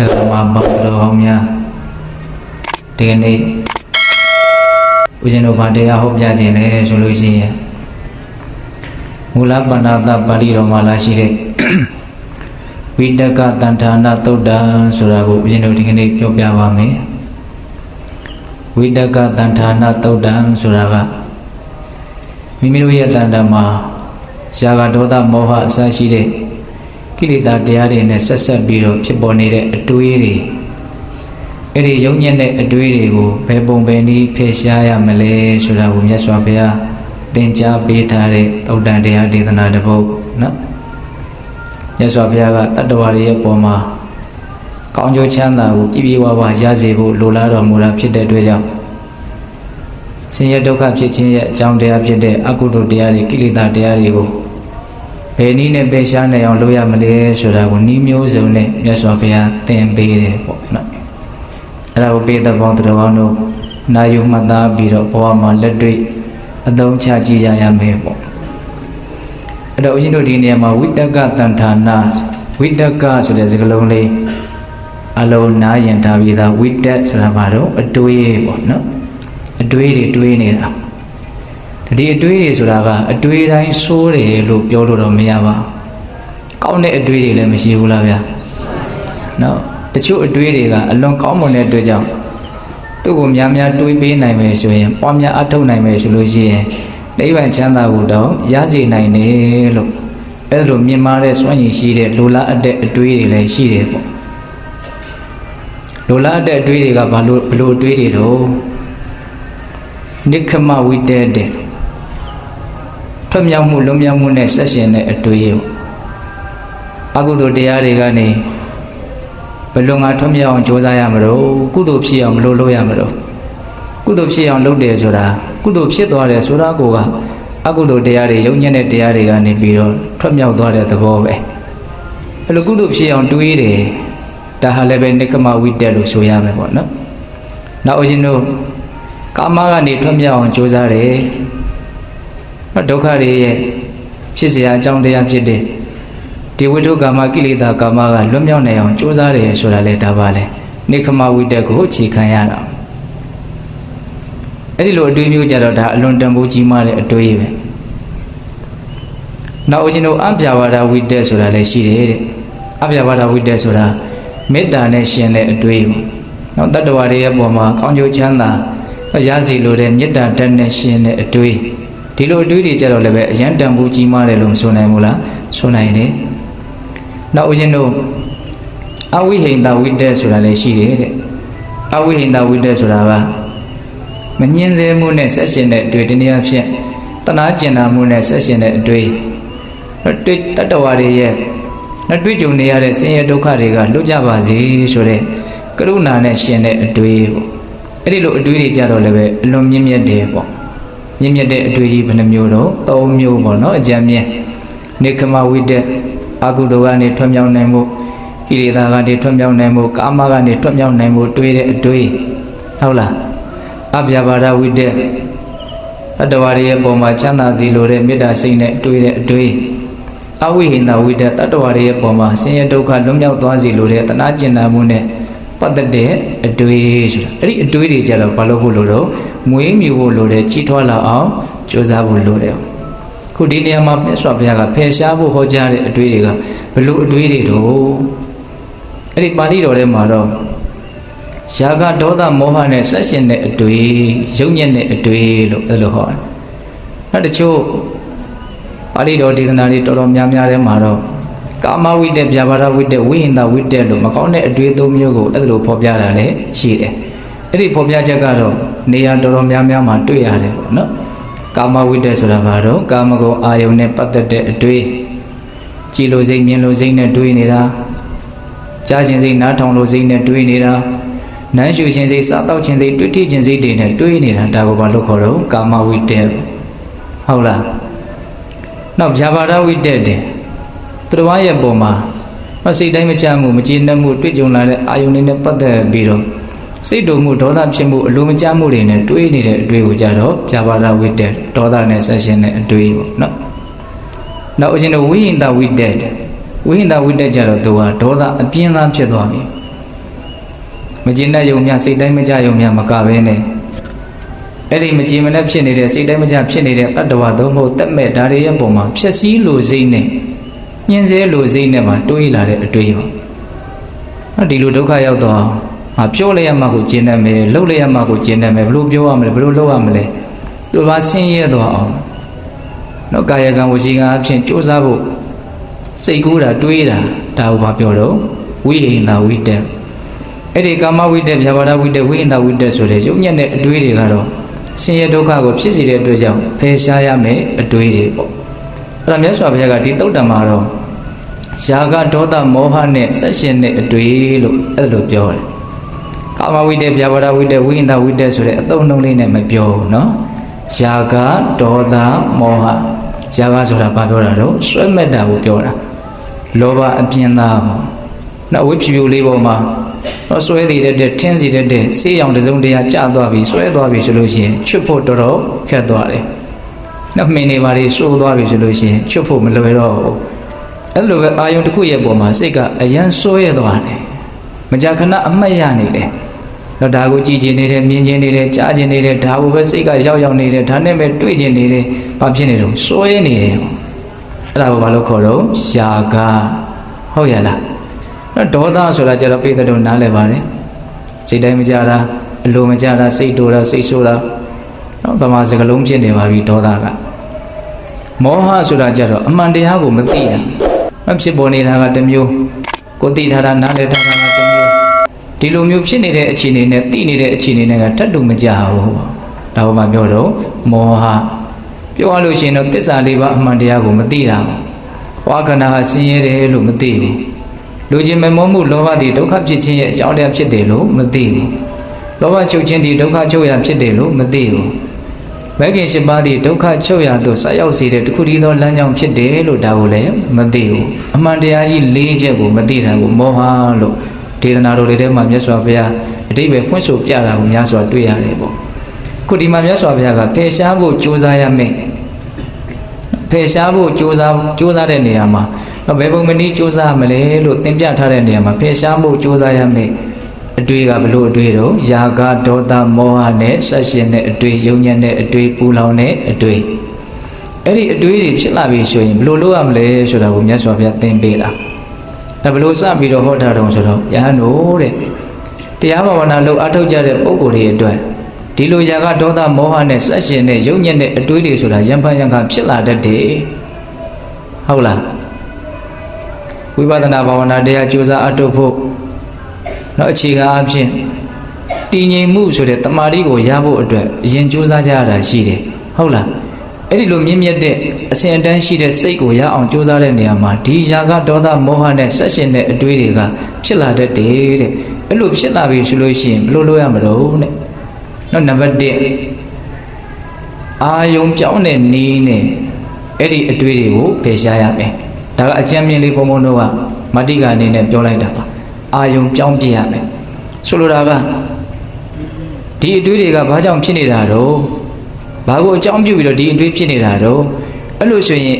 တက္ကမပေါင်းတော်ဟောင်းများဒီကနေ့ဦးဇင်းတို့ဗာတရားဟောပြခြင်းလဲဆိုလို့ရှိရင်မူလပဏာတပါဠိတော်မှာလာရှိတဲ့ဝိတကတန်ဌာနာသုတ်တံဆိုတာကိုဦးဇင်းတို့ဒီကနေ့ပြောပြပါမယ်ဝိတကတန်ဌာနာသုတ်တံဆိုတာကမိမိတို့ရဲ့တန်တမှာဇာကဒေါသမောဟအစရှိတဲ့ ကိလေသာတရားတွေနဲ့ဆက်ဆက်ပြီးတော့ဖြစ်ပေါ်နေတဲ့အတွေးတွေအဲ့ဒီယုံညံ့တဲ့အတွေးတွေကိုဘယ်ပုံဘယ်နည်းဖယ်ရှားရမလဲဆိုတာကိုမြတ်စွာဘုရားသင်ကြားပေးထားတဲ့သုတ်တန်တရားဒေသနာတစ်ပုဒ်နော်မြတ်စွာဘုရားကတတ္တဝါတွေရဲ့ပုံမှာကောင်းကျိုးချမ်းသာကိုပြည့်ပြည့်ဝဝရစေဖို့လိုလားတော်မူတာဖြစ်တဲ့အတွက်ကြောင့်ဆင်းရဲဒုက္ခဖြစ်ခြင်းရဲ့အကြောင်းတရားဖြစ်တဲ့အကုသိုလ်တရားတွေကိလေသာတရားတွေကို ဘယ်နည်းနဲ့ပယ်ရှားနိုင်အောင်လုပ်ရမလဲဆိုတာကိုနှီးမျိုးစုံနဲ့မြတ်စွာဘုရားသင်ပေးတယ်ပေါ့နော်အဲ့ဒါကိုပေးတဲ့ဘောင်းတော်ကောင်းတို့နာယူမှတ်သားပြီးတော့ဘဝမှာလက်တွေ့အသုံးချကြည့်ကြရမယ်ပေါ့အဲ့တော့ဦးဇင်းတို့ဒီနေရာမှာဝိတကတန်ဌာနာဝိတကဆိုတဲ့စကားလုံးလေးအလုံးနားရင်ထားပြီးသားဝိတက်ဆိုတာဘာတော့အတွေးပေါ့နော်အတွေးတွေတွေးနေတာ ဒီအတွေးတွေဆိုတာကအတွေးတိုင်းဆိုးတယ်လို့ပြောလို့တော့မရပါဘူးကောင်းတဲ့အတွေးတွေလည်းမရှိဘူးလားဗျာနော်တချို့အတွေးတွေကအလွန်ကောင်းမွန်တဲ့အတွက်ကြောင့်သူ့ကိုများများတွေးပေးနိုင်မယ်ဆိုရင်ပွားများအထောက်နိုင်မယ်ဆိုလို့ရှိရင်နိဗ္ဗာန်ချမ်းသာကိုတော့ရစေနိုင်တယ်လို့အဲ့လိုမြင်မာတဲ့စွမ်းရည်ရှိတဲ့လိုလားအပ်တဲ့အတွေးတွေလည်းရှိတယ်ပေါ့လိုလားအပ်တဲ့အတွေးတွေကဘာလို့ဘလို့အတွေးတွေတော့နိခမဝိတ္တတဲ့ ထွက်မြောက်မှုလွန်မြောက်မှုနဲ့ဆက်ရှင်တဲ့အတွေ့အပေါ့အကုသိုလ်တရားတွေကနေဘယ်လိုငါထွက်မြောက်အောင်ကြိုးစားရမလို့ကုသိုလ်ဖြစ်အောင်ဘယ်လိုလုပ်ရမလို့ကုသိုလ်ဖြစ်အောင်လုပ်တယ်ဆိုတာကုသိုလ်ဖြစ်သွားတယ်ဆိုတာကိုကအကုသိုလ်တရားတွေယုံညံ့တဲ့တရားတွေကနေပြီးတော့ထွက်မြောက်သွားတဲ့သဘောပဲအဲ့လိုကုသိုလ်ဖြစ်အောင်တွေးတယ်ဒါဟာလည်းပဲနိကမဝိတ္တလို့ဆိုရမယ်ပေါ့နော်နောက်အရှင်တို့ကာမကနေထွက်မြောက်အောင်ကြိုးစားတယ် ဒုက္ခတွေရဲ့ဖြစ်เสียအကြောင်းတရားဖြစ်တဲ့ဒီဝိတုကာမကိလေသာကာမကလွတ်မြောက်နိုင်အောင်ကြိုးစားတယ်ဆိုတာလေဒါပါလေနိခမဝိတက်ကိုအခြေခံရတာအဲ့ဒီလိုအတွေးမျိုးကြတော့ဒါအလွန်တန်ဖိုးကြီးမားတဲ့အတွေးပဲနောက်ဦးဇင်းတို့အပြာဝါဒဝိတက်ဆိုတာလည်းရှိတယ်တဲ့အပြာဝါဒဝိတက်ဆိုတာမေတ္တာနဲ့ရှင်တဲ့အတွေးပေါ့နောက်တတ္တဝါတွေရဲ့ပုံမှာကောင်းကျိုးချမ်းသာရစီလိုတဲ့မေတ္တာတတ်နဲ့ရှင်တဲ့အတွေး ဒီလိုအတွေးတွေကြတော့လည်းပဲအရန်တန်ဖိုးကြီးမားတယ်လို့မဆိုနိုင်ဘူးလားဆိုနိုင်တယ်နောက်ဦးဇင်းတို့အဝိဟိန္ဒဝိတ္တဆိုတာလည်းရှိတယ်တဲ့အဝိဟိန္ဒဝိတ္တဆိုတာကမငြင်းသေးမှုနဲ့ဆက်ရှင်တဲ့အတွေ့တရားဖြင့်တနာကျင်နာမှုနဲ့ဆက်ရှင်တဲ့အတွေ့တွေ့တတ္တဝါတွေရဲ့နှစ်တွေ့ကြုံနေရတဲ့ဆင်းရဲဒုက္ခတွေကလွတ်ကြပါစေဆိုတဲ့ကရုဏာနဲ့ရှင်တဲ့အတွေ့ပေါ့အဲ့ဒီလိုအတွေ့တွေကြတော့လည်းပဲအလွန်မြင့်မြတ်တယ်ပေါ့ မြင့်မြတ်တဲ့အတွေ့ကြီးဘယ်နှမျိုးတော့၃မျိုးပေါ့နော်အကြံမြင့်နေခမဝိတ္တအကုသိုလ်ကနေထွက်မြောက်နိုင်မှုကိလေသာကနေထွက်မြောက်နိုင်မှုကာမကနေထွက်မြောက်နိုင်မှုတွေးတဲ့အတွေးဟုတ်လားအပြာပါဒဝိတ္တတတဝရရဲ့ပုံမှာချမ်းသာစီလိုတဲ့မေတ္တာစိတ်နဲ့တွေးတဲ့အတွေးအဝိဟိန္ဒဝိတ္တတတဝရရဲ့ပုံမှာဆင်းရဲဒုက္ခလွတ်မြောက်သွားစီလိုတဲ့တနာကျင်နာမှုနဲ့ ပတ်သက်တဲ့အတွေးဆိုတာအဲ့ဒီအတွေးတွေကြတော့ဘာလို့ဖို့လို့တော့မွေးမြူဖို့လိုတဲ့ကြီးထွားလာအောင်ကြိုးစားဖို့လိုတယ်ခုဒီနေရာမှာမြတ်စွာဘုရားကဖယ်ရှားဖို့ဟောကြားတဲ့အတွေးတွေကဘလို့အတွေးတွေတော့အဲ့ဒီပါဠိတော်ထဲမှာတော့ယာကဒေါသမောဟနဲ့ဆက်ရှင်တဲ့အတွေးယုံညံ့တဲ့အတွေးလို့အဲ့လိုဟောတယ်နောက်တချို့ပါဠိတော်ဒေသနာတွေတော်တော်များများထဲမှာတော့ ကာမဝိတ္တဗျာပါဒဝိတ္တဝိဟိန္ဒဝိတ္တလို့မကောင်းတဲ့အတွေ့အသုံးမျိုးကိုအဲ့လိုဖော်ပြတာလည်းရှိတယ်အဲ့ဒီဖော်ပြချက်ကတော့နေရာတော်တော်များများမှာတွေ့ရတယ်ပေါ့နော်ကာမဝိတ္တဆိုတာဘာတော့ကာမဂုဏ်အာယုန်နဲ့ပတ်သက်တဲ့အတွေ့ကြည်လိုစိတ်မြင်လိုစိတ်နဲ့တွေးနေတာကြားခြင်းစိတ်နားထောင်လိုစိတ်နဲ့တွေးနေတာနမ်းရှူခြင်းစိတ်စားတော့ခြင်းစိတ်တွေ့ထိခြင်းစိတ်တွေနဲ့တွေးနေတာဒါကိုဘာလို့ခေါ်တော့ကာမဝိတ္တဟုတ်လားနောက်ဗျာပါဒဝိတ္တတဲ့ သူတော်ဘာရဲ့ပုံမှာမစိတ်တိုင်းမချမှုမကျေနပ်မှုတွေ့ကြုံလာတဲ့အာယုန်တွေနဲ့ပတ်သက်ပြီးတော့စိတ်တုံမှုဒေါသဖြစ်မှုအလိုမကျမှုတွေနဲ့တွေးနေတဲ့အတွေ့ကိုကြတော့ပြပါဒဝိတ္တဒေါသနဲ့ဆက်ရှင်တဲ့အတွေ့ပေါ့နော်။နောက်အရှင်တို့ဝိဟိန္ဒဝိတ္တဝိဟိန္ဒဝိတ္တကြတော့သူကဒေါသအပြင်းသားဖြစ်သွားပြီမကျင်တတ်ယုံများစိတ်တိုင်းမကြယုံများမကဘဲနဲ့အဲ့ဒီမကျင်မနဲ့ဖြစ်နေတဲ့စိတ်တိုင်းမကြဖြစ်နေတဲ့တတ္တဝါသုံးဖို့တက်မဲ့ဒါတွေရဲ့ပုံမှာဖြက်စီးလိုစိတ်နဲ့ ညှင်းဆဲလိုစိတ်နဲ့မှတွေးလာတဲ့အတွေ့အကြုံနော်ဒီလိုဒုက္ခရောက်တော့ငါပြောလိုက်ရမှကိုကျင်တတ်မယ်လှုပ်လိုက်ရမှကိုကျင်တတ်မယ်ဘလို့ပြောရမလဲဘလို့လုပ်ရမလဲသူဘာဆင်းရဲသွားအောင်နော်ကာယကံဝစီကံအဖြစ်ကြိုးစားဖို့စိတ်ကူးတာတွေးတာဒါကိုဘာပြောတော့ဝိဟိန္ဒဝိတ္တအဲ့ဒီကာမဝိတ္တဗျာပါဒဝိတ္တဝိဟိန္ဒဝိတ္တဆိုတဲ့ရုပ်ညက်တဲ့အတွေးတွေကတော့ဆင်းရဲဒုက္ခကိုဖြစ်စေတဲ့အတွက်ကြောင့်ဖယ်ရှားရမယ်အတွေးတွေပေါ့အဲ့ဒါမြတ်စွာဘုရားကဒီတုတ်တံမှာတော့ ယာကဒေါသမောဟနဲ့ဆက်ရှင်တဲ့အတွေ့လို့အဲ့လိုပြောတယ်။ကာမဝိတ္တပြဘာဒဝိတ္တဝိညာဝိတ္တဆိုတဲ့အသုံးနှုန်းလေးနဲ့မပြောဘူးနော်။ယာကဒေါသမောဟယာကဆိုတာဘာပြောတာတော့ဆွဲမဲ့တာကိုပြောတာ။လောဘအပြင်းသားပေါ့။နောက်ဝိဖြူဖြူလေးပေါ်မှာတော့ဆွဲသေးတဲ့ထင်းစီတဲ့ဆေးရောင်တစ်စုံတရာကျသွားပြီဆွဲသွားပြီဆိုလို့ရှိရင်ချွတ်ဖို့တော်တော်ခက်သွားတယ်။နောက်မင်းတွေပါတွေစိုးသွားပြီဆိုလို့ရှိရင်ချွတ်ဖို့မလွယ်တော့ဘူး။ အဲ့လိုပဲအာယုံတစ်ခုရဲ့ပုံမှာစိတ်ကအယံဆွဲသွားတယ်မကြာခဏအမှတ်ရနေတယ်တော့ဒါကိုကြည်ကျင်နေတယ်မြင်ကျင်နေတယ်ကြားကျင်နေတယ်ဒါကိုပဲစိတ်ကရောက်ရောက်နေတယ်ဒါနဲ့ပဲတွေ့ကျင်နေတယ်ဘာဖြစ်နေတော့စွဲနေတယ်အဲ့ဒါကိုဘာလို့ခေါ်တော့ယာကဟုတ်ရလားတော့ဒေါသဆိုတာကျတော့ပိသတို့နားလည်ပါတယ်စိတ်တိုင်းမကြတာအလိုမကြတာစိတ်တိုးတာစိတ်ဆိုးတာနော်ဗမာစကလုံးဖြစ်နေပါပြီဒေါသကမောဟဆိုတာကျတော့အမှန်တရားကိုမသိတာမ ဖြစ်ပေါ်နေတာကတစ်မျိုးကိုသိထားတာနားလည်ထားတာကတစ်မျိုးဒီလိုမျိုးဖြစ်နေတဲ့အခြေအနေနဲ့သိနေတဲ့အခြေအနေနဲ့ကတတ်တူမကြဘူးဒါဘာမှပြောတော့မောဟပြောရလို့ရှိရင်တော့တစ္ဆာလေးပါအမှန်တရားကိုမသိတာဟောခန္ဓာဟာဆင်းရဲတယ်လို့မသိဘူးလူချင်းမမောမှုလောဘတည်ဒုက္ခဖြစ်ခြင်းရဲ့အကြောင်းတရားဖြစ်တယ်လို့မသိဘူးလောဘချုပ်ခြင်းတည်ဒုက္ခချုပ်ရဖြစ်တယ်လို့မသိဘူး မဂ္ဂင်၈ပါးတည်ဒုက္ခချုပ်ရသို့ဆက်ရောက်စေတဲ့တခုတည်းသောလမ်းကြောင်းဖြစ်တယ်လို့ဒါကိုလည်းမသိဘူးအမှန်တရားကြီး၄ချက်ကိုမသိတာကိုမောဟလို့ဒေသနာတော်တွေထဲမှာမြတ်စွာဘုရားအတိပ္ပယ်ဖွင့်ဆိုပြတာကိုများစွာတွေ့ရတယ်ပေါ့ခုဒီမှာမြတ်စွာဘုရားကဖယ်ရှားဖို့ကြိုးစားရမယ်ဖယ်ရှားဖို့ကြိုးစားကြိုးစားတဲ့နေရာမှာဘယ်ပုံမနည်းကြိုးစားမလဲလို့သင်ပြထားတဲ့နေရာမှာဖယ်ရှားဖို့ကြိုးစားရမယ် အတွေ့ကဘလို့အတွေ့တော့ယာကဒေါသမောဟနဲ့ဆက်ရှင်တဲ့အတွေ့ယုံညံ့တဲ့အတွေ့ပူလောင်တဲ့အတွေ့အဲ့ဒီအတွေ့တွေဖြစ်လာပြီဆိုရင်ဘလို့လုပ်ရမလဲဆိုတာကိုမြတ်စွာဘုရားသင်ပေးတာဒါဘလို့စပြီးတော့ဟောထားတော့ဆိုတော့ယဟန်တို့တဲ့တရားဘာဝနာလုပ်အထောက်ကြတဲ့ပုံကိုယ်တွေအတွက်ဒီလိုຢာကဒေါသမောဟနဲ့ဆက်ရှင်တဲ့ယုံညံ့တဲ့အတွေးတွေဆိုတာယံဖန်ယံခါဖြစ်လာတတ်တယ်ဟုတ်လားဝိပဿနာဘာဝနာတရားကြိုးစားအထုတ်ဖို့ တော့အခြေခံအဖြစ်တည်ငြိမ်မှုဆိုတဲ့တမာတိကိုရဖို့အတွက်အရင်ကြိုးစားကြရတာရှိတယ်ဟုတ်လားအဲ့ဒီလိုမြင့်မြတ်တဲ့အစဉ်အတန်းရှိတဲ့စိတ်ကိုရအောင်ကြိုးစားတဲ့နေရာမှာဒီຢာကဒေါသမောဟနဲ့ဆက်ရှင်တဲ့အတွေးတွေကဖြစ်လာတတ်တယ်တဲ့အဲ့လိုဖြစ်လာပြီဆိုလို့ရှိရင်ဘယ်လိုလုပ်ရမလို့တဲ့နောက်နံပါတ်1အာယုံပြောင်းတဲ့နီးနဲ့အဲ့ဒီအတွေးတွေကိုဖယ်ရှားရမယ်ဒါကအကျဉ်းမြင့်လေးဘုံဘုံတို့ကမတိကအနေနဲ့ပြောလိုက်တာပါ အာယုံပြောင်းပြရမယ်ဆိုလိုတာကဒီအတွေးတွေကဘာကြောင့်ဖြစ်နေတာတော့ဘာကိုအကြောင်းပြုပြီးတော့ဒီအတွေးဖြစ်နေတာတော့အဲ့လိုဆိုရင်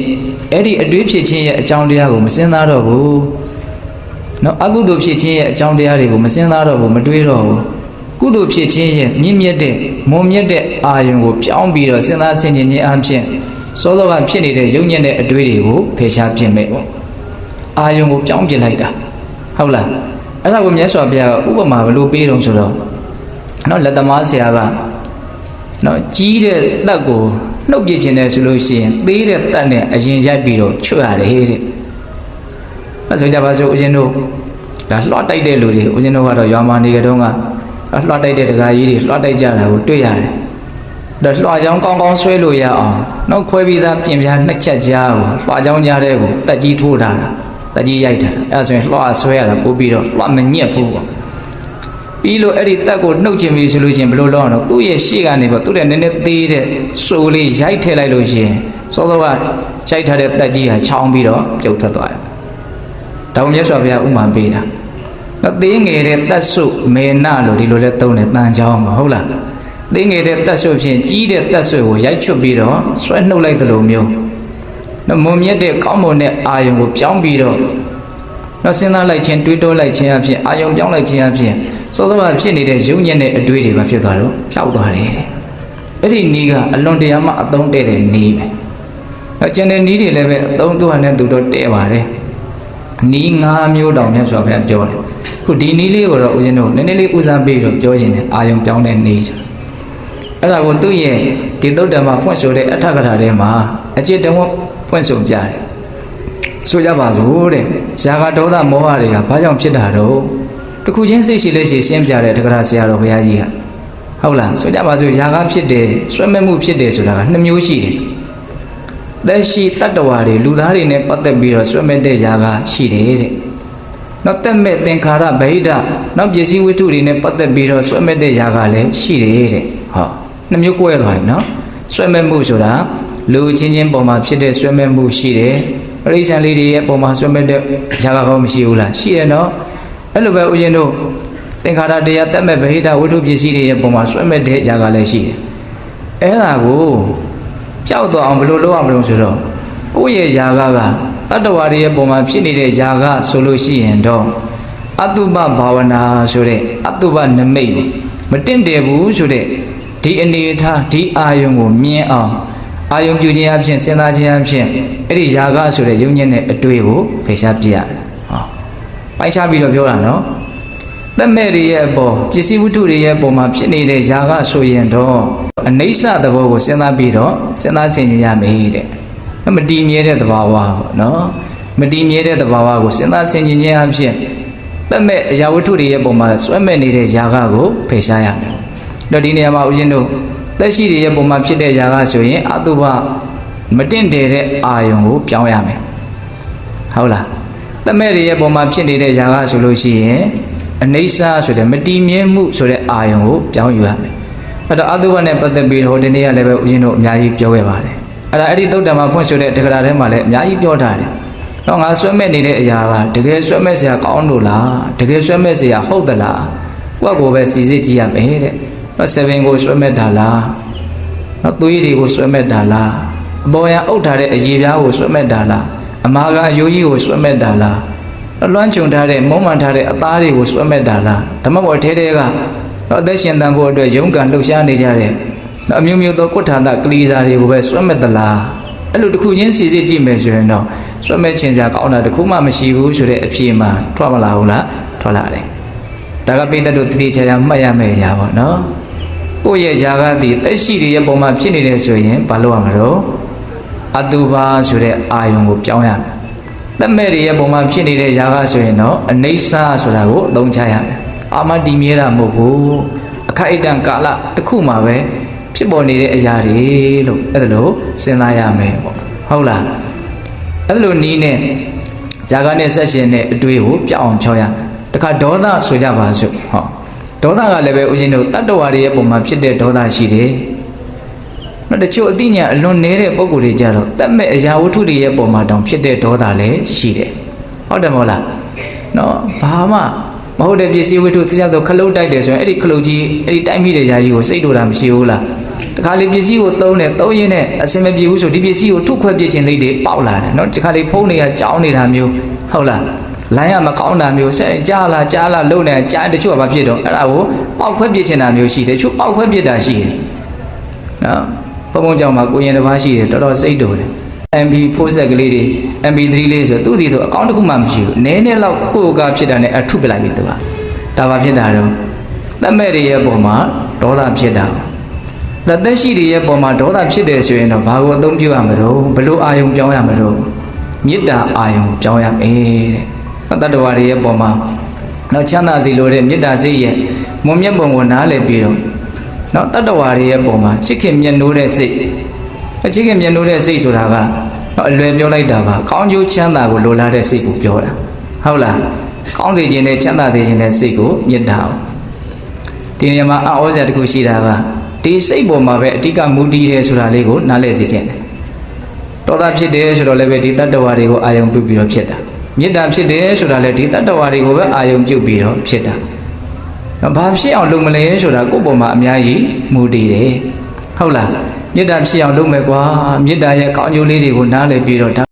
အဲ့ဒီအတွေးဖြစ်ခြင်းရဲ့အကြောင်းတရားကိုမစဉ်းစားတော့ဘူးနော်အကုသိုလ်ဖြစ်ခြင်းရဲ့အကြောင်းတရားတွေကိုမစဉ်းစားတော့ဘူးမတွေးတော့ဘူးကုသိုလ်ဖြစ်ခြင်းရဲ့မြင့်မြတ်တဲ့မွန်မြတ်တဲ့အာယုံကိုပြောင်းပြီးတော့စဉ်းစားဆင်ခြင်ခြင်းအပြင်စောစောကဖြစ်နေတဲ့ယုံညံ့တဲ့အတွေးတွေကိုဖယ်ရှားပြင်မယ်ပေါ့အာယုံကိုပြောင်းပြင်လိုက်တာဟုတ်လား အဲ့ဒါကိုမြတ်စွာဘုရားကဥပမာဘယ်လိုပေးတုံးဆိုတော့နော်လက်သမားဆရာကနော်ကြီးတဲ့တက်ကိုနှုတ်ပြခြင်းတယ်ဆိုလို့ရှိရင်သေးတဲ့တက်နဲ့အရင်ရိုက်ပြီးတော့ချွတ်ရတယ်ဟဲ့တဲ့အဲဆိုကြပါစို့ဦးဇင်းတို့ဒါလွှတ်တိုက်တဲ့လူတွေဦးဇင်းတို့ကတော့ရွာမှာနေကြတော့ကလွှတ်တိုက်တဲ့တကာကြီးတွေလွှတ်တိုက်ကြတာကိုတွေ့ရတယ်ဒါလွှတ်ချောင်းကောင်းကောင်းဆွဲလို့ရအောင်နောက်ခွဲပြီးသားပြင်ပြားနှစ်ချက်ကြားကိုလွှတ်ချောင်းကြားတဲ့ကိုတက်ကြီးထိုးထားတာ တက်ကြီးရိုက်ထားအဲဆိုရင်လွှတ်ဆွဲရတာပို့ပြီးတော့လွှတ်မညက်ဘူးပေါ့ပြီးလို့အဲ့ဒီတက်ကိုနှုတ်ချင်ပြီဆိုလို့ရှိရင်ဘယ်လိုလုပ်အောင်တော့သူ့ရဲ့ရှေ့ကနေပေါ့သူ့ရဲ့နည်းနည်းသေးတဲ့စိုးလေးရိုက်ထည့်လိုက်လို့ရှိရင်စောစောကရိုက်ထားတဲ့တက်ကြီးဟာချောင်းပြီးတော့ပြုတ်ထွက်သွားတယ်။ဒါကိုမြတ်စွာဘုရားဥမာပေးတာ။နော်သေးငယ်တဲ့တက်ဆုမေနလို့ဒီလိုလဲသုံးတယ်တန်ချောင်းမှာဟုတ်လား။သေးငယ်တဲ့တက်ဆုဖြင့်ကြီးတဲ့တက်ဆုကိုရိုက်ချွတ်ပြီးတော့ဆွဲနှုတ်လိုက်သလိုမျိုး။ နော်မုံမြတ်တဲ့ကောင်းမွန်တဲ့အာယုံကိုပြောင်းပြီးတော့နော်စဉ်းစားလိုက်ခြင်းတွေးတောလိုက်ခြင်းအဖြစ်အာယုံပြောင်းလိုက်ခြင်းအဖြစ်စောစောကဖြစ်နေတဲ့ယုံညံ့တဲ့အတွေးတွေပဲဖြစ်သွားတော့ပျောက်သွားတယ်တဲ့အဲ့ဒီနီးကအလွန်တရာမှအသုံးတဲ့တဲ့နီးပဲအဲကျန်တဲ့နီးတွေလည်းပဲအသုံးသူ့ဟာနဲ့သူတော့တဲပါတယ်နီး၅မျိုးတောင်မြတ်စွာဘုရားပြောတယ်ခုဒီနီးလေးကိုတော့ဦးဇင်းတို့နည်းနည်းလေးဦးစားပေးတော့ပြောခြင်းနဲ့အာယုံပြောင်းတဲ့နီးဆိုအဲ့ဒါကိုသူ့ရဲ့ဒီသုတ်တံမှာဖွင့်ဆိုတဲ့အထက်ကထာထဲမှာအจิตတဝ ဖွင့်ဆိုပြတယ်ဆိုကြပါစို့တဲ့ဇာကဒေါသမောဟတွေကဘာကြောင့်ဖြစ်တာတော့တခုချင်းစိတ်ရှိလက်ရှိရှင်းပြတဲ့တက္ကရာဆရာတော်ဘုရားကြီးကဟုတ်လားဆိုကြပါစို့ဇာကဖြစ်တယ်ဆွဲမဲ့မှုဖြစ်တယ်ဆိုတာကနှစ်မျိုးရှိတယ်သက်ရှိတတ္တဝါတွေလူသားတွေနဲ့ပတ်သက်ပြီးတော့ဆွဲမဲ့တဲ့ဇာကရှိတယ်တဲ့နောက်တက်မဲ့သင်္ခါရဗဟိတနောက်ပစ္စည်းဝတ္ထုတွေနဲ့ပတ်သက်ပြီးတော့ဆွဲမဲ့တဲ့ဇာကလည်းရှိတယ်တဲ့ဟောနှစ်မျိုး꿰သွားပြီနော်ဆွဲမဲ့မှုဆိုတာ လူချင်းချင်းပုံမှာဖြစ်တဲ့ဆွဲမဲ့မှုရှိတယ်ပရိစ္ဆန်လေးတွေရဲ့ပုံမှာဆွဲမဲ့တဲ့ဇာကကောမရှိဘူးလားရှိတယ်နော်အဲ့လိုပဲဦးဇင်းတို့သင်္ခါရတရားတက်မဲ့ဗဟိတဝတ္ထုပစ္စည်းတွေရဲ့ပုံမှာဆွဲမဲ့တဲ့ဇာကလည်းရှိတယ်အဲ့ဒါကိုကြောက်တော့အောင်ဘယ်လိုလုပ်အောင်မလို့ဆိုတော့ကိုယ့်ရဲ့ဇာကကတတ္တဝါတွေရဲ့ပုံမှာဖြစ်နေတဲ့ဇာကဆိုလို့ရှိရင်တော့အတုပဘာဝနာဆိုတဲ့အတုပနမိတ်မတင့်တယ်ဘူးဆိုတဲ့ဒီအနေအထားဒီအာယုံကိုမြင်အောင် အာယုံပြုခြင်းအဖြစ်စဉ်းစားခြင်းအဖြစ်အဲ့ဒီຢာကဆိုတဲ့ယုံညံ့တဲ့အတွေ့ကိုဖယ်ရှားပြရမယ်ဟောပိုင်းခြားပြီးတော့ပြောတာနော်သက်မဲ့တွေရဲ့အပေါ်ပစ္စည်းဝတ္ထုတွေရဲ့အပေါ်မှာဖြစ်နေတဲ့ຢာကဆိုရင်တော့အနိစ္စသဘောကိုစဉ်းစားပြီးတော့စဉ်းစားဆင်ခြင်ရမယ်တဲ့မတည်မြဲတဲ့သဘာဝပေါ့နော်မတည်မြဲတဲ့သဘာဝကိုစဉ်းစားဆင်ခြင်ခြင်းအဖြစ်သက်မဲ့အရာဝတ္ထုတွေရဲ့ပုံမှာဆွဲမဲ့နေတဲ့ຢာကကိုဖယ်ရှားရမယ်တော့ဒီနေရာမှာဦးဇင်းတို့ သက်ရှိတွေရဲ့ပုံမှာဖြစ်တဲ့ຢာကဆိုရင်အတုပမတင့်တယ်တဲ့အာယုံကိုပြောင်းရမယ်ဟုတ်လားသက်မဲ့တွေရဲ့ပုံမှာဖြစ်နေတဲ့ຢာကဆိုလို့ရှိရင်အနိစ္စဆိုတဲ့မတည်မြဲမှုဆိုတဲ့အာယုံကိုပြောင်းယူရမယ်အဲ့တော့အတုပနဲ့ပတ်သက်ပြီးဟိုဒီနေ့ကလည်းပဲဦးဇင်းတို့အများကြီးပြောခဲ့ပါတယ်အဲ့ဒါအဲ့ဒီသုတ်တံမှာဖွင့်ဆိုတဲ့တက္ကရာထဲမှာလည်းအများကြီးပြောထားတယ်တော့ငါဆွဲမဲ့နေတဲ့အရာကတကယ်ဆွဲမဲ့စရာကောင်းလို့လားတကယ်ဆွဲမဲ့စရာဟုတ်သလားကိုယ့်ကိုယ်ပဲစီစစ်ကြည့်ရမယ်တဲ့ တော့7ကိုဆွဲမဲ့တာလားတော့သွေးတွေကိုဆွဲမဲ့တာလားအပေါ်ရန်အုပ်ထားတဲ့အရေပြားကိုဆွဲမဲ့တာလားအမာကအယိုးကြီးကိုဆွဲမဲ့တာလားလွှမ်းခြုံထားတဲ့မုံမှန်ထားတဲ့အသားတွေကိုဆွဲမဲ့တာလားဓမ္မဘောထဲထဲကတော့အသက်ရှင်တန်ဖို့အတွက်ရုန်းကန်လှုပ်ရှားနေကြတဲ့နော်အမျိုးမျိုးသောကုဋ္ဌာတကလိစာတွေကိုပဲဆွဲမဲ့သလားအဲ့လိုတစ်ခုချင်းစီစစ်ကြည့်မယ်ဆိုရင်တော့ဆွဲမဲ့ခြင်းစရာကောင်းတာတစ်ခုမှမရှိဘူးဆိုတဲ့အဖြေမှထွက်မလာဘူးလားထွက်လာတယ် ဒါကပိဋကတို့တတိချာချာမှတ်ရမယ့်အရာပေါ့နော်ကိုယ့်ရဲ့ຢာကတည်တက်ရှိတွေရဲ့ပုံမှာဖြစ်နေတယ်ဆိုရင်ဘာလုပ်ရမလို့အတုပါဆိုတဲ့အာယုံကိုပြောင်းရမယ်သက်မဲ့တွေရဲ့ပုံမှာဖြစ်နေတဲ့ຢာကဆိုရင်တော့အနိစ္စဆိုတာကိုအသုံးချရမယ်အာမတည်မြဲတာမဟုတ်ဘူးအခိုက်အတန့်ကာလတစ်ခုမှပဲဖြစ်ပေါ်နေတဲ့အရာတွေလို့အဲ့ဒါလို့စဉ်းစားရမယ်ပေါ့ဟုတ်လားအဲ့လိုနီးနဲ့ຢာကနဲ့ဆက်ရှင်တဲ့အတွေ့ကိုပြောင်းအောင်ဖြောင်းရမယ်တ ခါဒေါသဆိုကြပါစို့ဟောဒေါသကလည်းပဲဦးဇင်းတို့တတ္တဝါတွေရဲ့ပုံမှာဖြစ်တဲ့ဒေါသရှိတယ်နောက်တချို့အသိဉာဏ်အလွန်နေတဲ့ပုံကိုယ်တွေကြတော့တတ်မဲ့အရာဝတ္ထုတွေရဲ့ပုံမှာတောင်ဖြစ်တဲ့ဒေါသလည်းရှိတယ်ဟုတ်တယ်မဟုတ်လားနော်ဘာမှမဟုတ်တဲ့ပစ္စည်းဝတ္ထုစကြဆိုခလုတ်တိုက်တယ်ဆိုရင်အဲ့ဒီခလုတ်ကြီးအဲ့ဒီတိုက်မိတဲ့ຢာကြီးကိုစိတ်တူတာမရှိဘူးလားတခါလေပစ္စည်းကိုသုံးတယ်သုံးရင်းနဲ့အစင်မပြေဘူးဆိုဒီပစ္စည်းကိုထုတ်ခွဲပြခြင်းလေးတွေပေါက်လာတယ်နော်တခါလေဖုံးတွေကကြောင်းနေတာမျိုးဟုတ်လား လိုင်းရမကောင်းတာမျိုးဆက်ကြားလာကြားလာလုံနေကြားတချို့ကဘာဖြစ်တော့အဲ့ဒါကိုပေါက်ခွဲပြချင်တာမျိုးရှိတယ်တချို့ပေါက်ခွဲပြတာရှိတယ်နော်ဘုံဘုံကြောင့်မှာကိုရင်တစ်ပါးရှိတယ်တော်တော်စိတ်တူတယ် MP4 ဆက်ကလေးတွေ MP3 လေးဆိုသူ့ဒီဆိုအကောင့်တစ်ခုမှမရှိဘူးနည်းနည်းလောက်ကိုယ်ကဖြစ်တာနဲ့အထုပလိုက်ပြီသူကဒါဘာဖြစ်တာတော့တတ်မဲ့တွေရဲ့ပုံမှာဒေါသဖြစ်တာလက်သက်ရှိတွေရဲ့ပုံမှာဒေါသဖြစ်တယ်ဆိုရင်တော့ဘာကိုအသုံးပြုရမလို့ဘလို့အာယုံပြောင်းရမလို့မေတ္တာအာယုံပြောင်းရမယ်တဲ့ တတ္တဝါတွေရဲ့ပုံမှာနောက်ချမ်းသာစီလိုတဲ့မေတ္တာစိတ်ရဲ့မွန်မြတ်ပုံကိုနားလည်ပြီးတော့နောက်တတ္တဝါတွေရဲ့ပုံမှာချစ်ခင်မြတ်နိုးတဲ့စိတ်အချစ်ခင်မြတ်နိုးတဲ့စိတ်ဆိုတာကနော်အလွယ်ပြောလိုက်တာပါကောင်းကျိုးချမ်းသာကိုလိုလားတဲ့စိတ်ကိုပြောတာဟုတ်လားကောင်းစေခြင်းနဲ့ချမ်းသာစေခြင်းနဲ့စိတ်ကိုမေတ္တာအောင်ဒီနေရာမှာအဩဇာတစ်ခုရှိတာကဒီစိတ်ပေါ်မှာပဲအဓိကမူတည်တယ်ဆိုတာလေးကိုနားလည်စေခြင်းတယ်တောတာဖြစ်တယ်ဆိုတော့လည်းပဲဒီတတ္တဝါတွေကိုအာယုံပြုပြီးတော့ဖြစ်တာ မေတ္တာဖြစ်တယ်ဆိုတာလည်းဒီတတ္တဝါတွေကိုပဲအာယုံပြုပြီးတော့ဖြစ်တာဘာဖြစ်အောင်လုပ်မလဲဆိုတာကိုယ့်ပေါ်မှာအများကြီးမူတည်တယ်ဟုတ်လားမေတ္တာဖြစ်အောင်လုပ်မယ်ကွာမေတ္တာရဲ့ကောင်းကျိုးလေးတွေကိုနားလည်ပြီးတော့